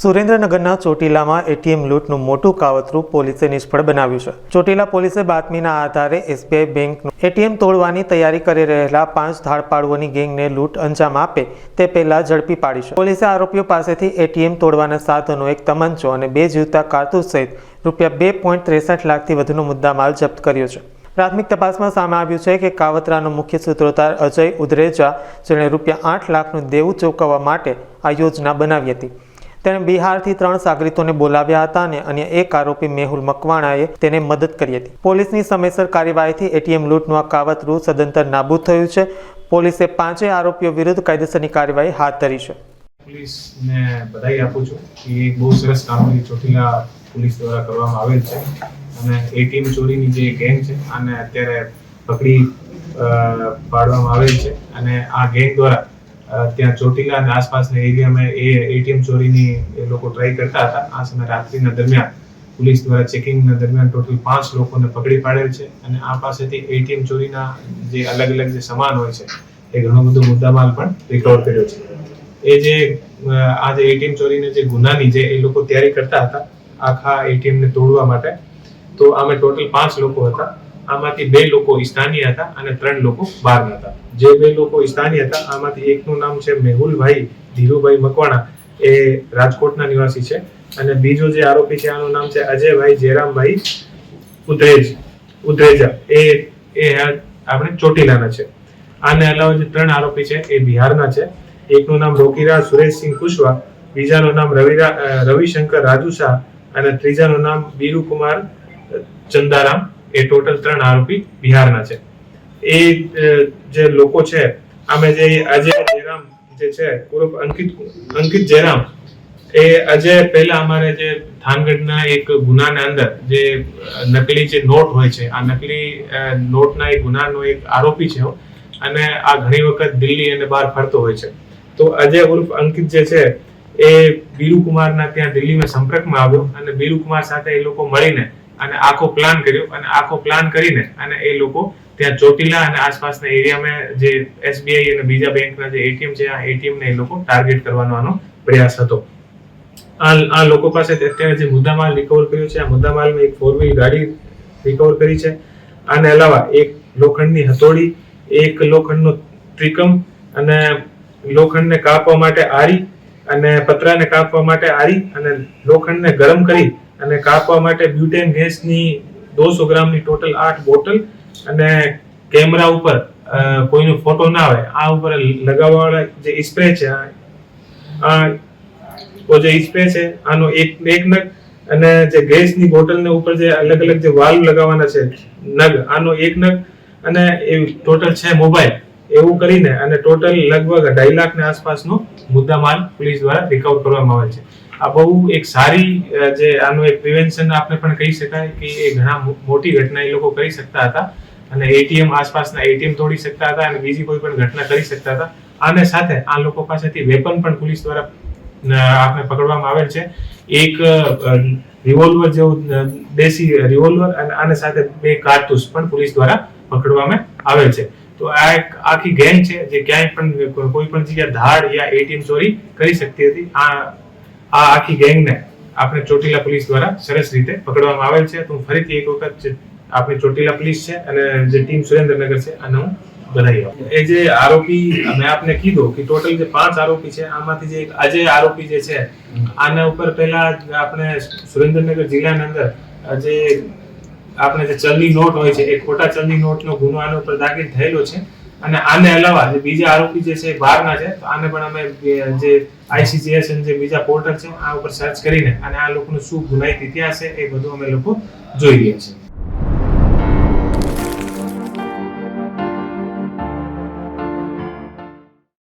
સુરેન્દ્રનગરના ચોટીલામાં એટીએમ લૂંટનું મોટું કાવતરું પોલીસે નિષ્ફળ બનાવ્યું છે. ચોટીલા પોલીસે બાતમીના આધારે એસબીઆઈ બેંકનું એટીએમ તોડવાની તૈયારી કરી રહેલા પાંચ ધાડપાડુઓની ગેંગને લૂંટ અંજામ આપે તે પહેલા ઝડપી પાડી છે. પોલીસે આરોપીઓ પાસેથી એટીએમ તોડવાના સાધનો, એક તમંચો અને બે જીવતા કારતૂસ સહિત રૂપિયા બે પોઈન્ટ ત્રેસઠ લાખથી વધુનો મુદ્દામાલ જપ્ત કર્યો છે. પ્રાથમિક તપાસમાં સામે આવ્યું છે કે કાવતરાનો મુખ્ય સૂત્રોધાર અજય ઉદરેજા, જેણે રૂપિયા આઠ લાખનું દેવું ચૂકવવા માટે આ યોજના બનાવી હતી. તેણે બિહારથી ત્રણ સાગરીતોને બોલાવ્યા હતા અને અન્ય એક આરોપી મેહુલ મકવાણાએ તેને મદદ કરી હતી. પોલીસની સમયસર કાર્યવાહીથી એટીએમ લૂંટનું આ કાવતરું સદંતર નાબૂદ થયું છે. પોલીસે પાંચેય આરોપીઓ વિરુદ્ધ કાયદેસરની કાર્યવાહી હાથ ધરી છે. પોલીસને બધાઈ આપું છું કે એક બહુ સરસ કામગીરી ચોટીલા પોલીસ દ્વારા કરવામાં આવેલ છે અને એટીએમ ચોરીની જે ગેંગ છે આને અત્યારે પકડી પાડવામાં આવેલ છે અને આ ગેંગ દ્વારા ત્યાં ચોટીલા અને આસપાસના એરિયામાં એ એટીએમ ચોરીની એ લોકો ટ્રાય કરતા હતા. આ સમય રાત્રિના દરમિયાન પોલીસ દ્વારા ચેકિંગના દરમિયાન ટોટલ પાંચ લોકોને પકડી પાડેલ છે અને આ પાસેથી એટીએમ ચોરીના જે અલગ અલગ જે સામાન હોય છે, એ ઘણો બધો મુદ્દામાલ પણ રિકવર કર્યો છે. એ જે આ જે એટીએમ ચોરીને જે ગુનાની જે એ લોકો તૈયારી કરતા હતા, આખા એટીએમ ને તોડવા માટે, તો આમે ટોટલ પાંચ લોકો હતા. આમાંથી બે લોકો સ્થાનીય હતા અને ત્રણ લોકો બહારના હતા. જે બે લોકો સ્થાનીય હતા, આમાંથી એકનું નામ છે મેહુલભાઈ ધીરુભાઈ મકવાણા. એ રાજકોટના નિવાસી છે. અને બીજો જે આરોપી છે, આનું નામ છે અજયભાઈ જયરામભાઈ ઉદ્રેજ ઉદ્રેજા એ એ આપણે ચોટીલાના છે. આને અલાવા જે ત્રણ આરોપી છે, એ બિહારના છે. એકનું નામ રોકીરા સુરેશસિંહ કુશવા, બીજાનું નામ રવિરા રવિશંકર રાજુ શાહ અને ત્રીજાનું નામ બીરુકુમાર ચંદારામ. એ ટોટલ ત્રણ આરોપી બિહારના છે. એ જે લોકો છે, આમે જે અજય જયરામ જે છે, ઉર્ફ અંકિત અંકિત જયરામ, એ અજય પહેલા અમારે જે થાનગઢના એક ગુનાના અંદર જે નકલી જે નોટ હોય છે, આ નકલી નોટના એક ગુનાનો એક આરોપી છે અને આ ઘણી વખત દિલ્હી અને બહાર ફરતો હોય છે. તો અજય ઉર્ફ અંકિત જે છે, એ બીરુકુમારના ત્યાં દિલ્હીમાં સંપર્કમાં આવ્યો અને બીરુકુમાર સાથે એ લોકો મળીને અને આખો પ્લાન કર્યો અને આખો પ્લાન કરીને અને એ લોકો ત્યાં ચોટીલા અને આસપાસના એરિયામાં જે એસબીઆઈ અને બીજા બેંકના જે એટીએમ છે, આ એટીએમને એ લોકો ટાર્ગેટ કરવાનો પ્રયાસ હતો. આ લોકો પાસે અત્યારે જે મુદ્દામાલ રિકવર કર્યો છે, આ મુદ્દામાલમાં એક ફોર વ્હીલ ગાડી રિકવર કરી છે. આને અલાવા એક લોખંડની હથોડી, એક લોખંડનો ત્રિકમ અને લોખંડને કાપવા માટે આરી અને પતરાને કાપવા માટે આરી અને લોખંડને ગરમ કરી અને કાપવા માટે બ્યુટેન ગેસની દોસો ગ્રામની ટોટલ આઠ બોટલ અને કેમેરા ઉપર કોઈનો ફોટો ના આવે આ ઉપર લગાવવાવાળા જે સ્પ્રે છે, આ જે સ્પ્રે છે, આનો એક એક નગ અને જે ગેસની બોટલને ઉપર જે અલગ અલગ જે વાલ્વ લગાવવાના છે, નગ, આનો એક નગ અને એ ટોટલ છે મોબાઈલ એવું કરીને અને ટોટલ લગભગ અઢાઈ લાખની આસપાસનો મુદ્દામાલ પોલીસ દ્વારા રિકવર કરવામાં આવે છે. આ બહુ એક સારી જે આનું એક પ્રિવેન્શન આપણે પણ કહી શકાય કે એ ઘણા મોટી ઘટના એ લોકો કરી શકતા હતા. અને એટીએમ આસપાસના એટીએમ તોડી શકતા હતા અને બીજી કોઈ પણ ઘટના કરી શકતા હતા. આને સાથે આ લોકો પાસેથી વેપન પણ પોલીસ દ્વારા આપણે પકડવામાં આવેલ છે. એક રિવોલ્વર જેવું દેશી રિવોલ્વર અને આને સાથે બે કારતૂસ પણ પોલીસ દ્વારા પકડવામાં આવેલ છે. તો આ એક આખી ગેંગ છે જે ક્યાંય પણ કોઈ પણ જગ્યાએ ધાડ યા એટીએમ ચોરી કરી શકતી હતી. આ આ આખી ગેંગને આપણે ચોટીલા પોલીસ દ્વારા સરસ રીતે પકડવામાં આવેલ છે. તો હું ફરીથી એક વખત આપણે ચોટીલા પોલીસ છે અને જે ટીમ સુરેન્દ્રનગર છે, આને હું બધાઈ એ જે આરોપી, મેં આપને કીધું કે ટોટલ જે પાંચ આરોપી છે, આમાંથી જે આજે આરોપી જે છે, આના ઉપર પહેલા આપણે સુરેન્દ્રનગર જિલ્લાની અંદર જે આપણે જે ચલની નોટ હોય છે એ ખોટા ચલની નોટનો ગુનો આના ઉપર દાખલ થયેલો છે. અને આને અલાવા જે બીજા આરોપી જે છે બહારના છે, તો આને પણ અમે જે આઈસીજીએસ જે બીજા પોર્ટલ છે, આ ઉપર સર્ચ કરીને અને આ લોકોનું શું ગુનાહિત ઇતિહાસ છે એ બધું અમે લોકો જોઈ રહ્યા છીએ.